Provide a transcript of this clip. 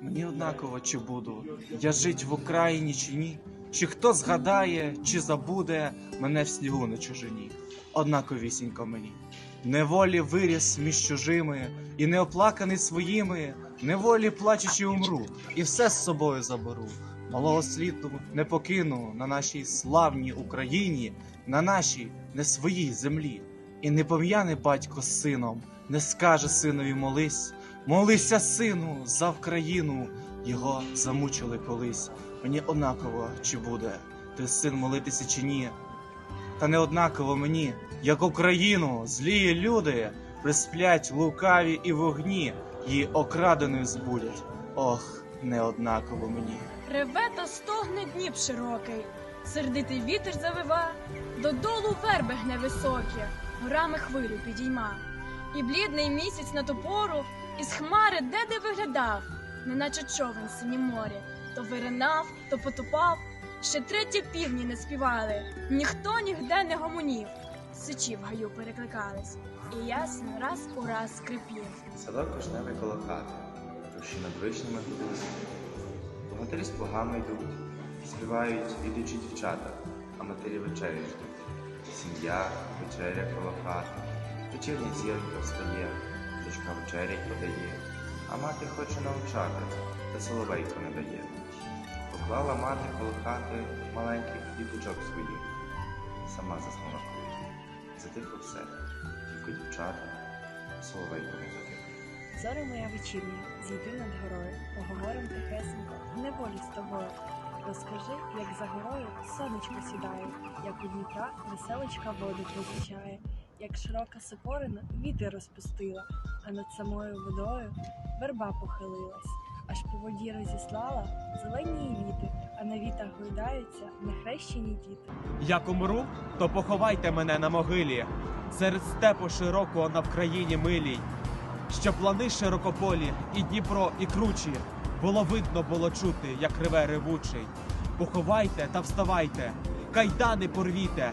Мені однаково, чи буду я жить в Україні чи ні, чи хто згадає, чи забуде мене в снігу на чужині. Однаковісінько мені. Неволі виріс між чужими, і неоплаканий своїми, неволі плачучи умру, і все з собою заберу. Малого світу не покину на нашій славній Україні, на нашій не своїй землі. І не пом'яне батько з сином, не скаже синові молись. Молися, сину, за Вкраїну, його замучили колись. Мені однаково, чи буде ти син молитися чи ні. Та не однаково мені, як Україну, злії люди присплять лукаві і вогні, її окраденою збудять. Ох, не однаково мені. Реве та стогне Дніп широкий, сердитий вітер завива, додолу верби гне високі, горами хвилю підійма. І блідний місяць на ту пору із хмари де-де виглядав, неначе човен синім морі, то виринав, то потопав. Ще треті півні не співали, ніхто нігде не гомонів. Сичі в гаю перекликались, і ясно раз у раз скрипів. Садок кожневий коло хати, руші над вишнями гудуть. Богатирі з плугами йдуть, співають ідучі дівчата, а матері вечері ждуть. Сім'я, вечеря коло хати, вечірня зірка встає, дочка вечерять подає, а мати хоче навчати, та соловейко не дає. Поклала мати коло хати маленьких діточок своїх, сама заснула коло. Затихло все, тільки дівчата, соловейко не затихло. Зоря моя вечірня, зійди над горою, поговорим тихесенько, в неволі з тобою. Розкажи, як за горою сонечко сідає, як у Дніпра веселочка воду позичає, як широка сокорина вітер розпустила, а над самою водою верба похилилась, аж по воді розіслала зелені віти, а на вітах гойдаються нехрещені діти. Як умру, то поховайте мене на могилі, серед степу широкого на Вкраїні милій, щоб плани широкополі, і Дніпро, і кручі, було видно, було чути, як реве ревучий. Поховайте та вставайте, кайдани порвіте,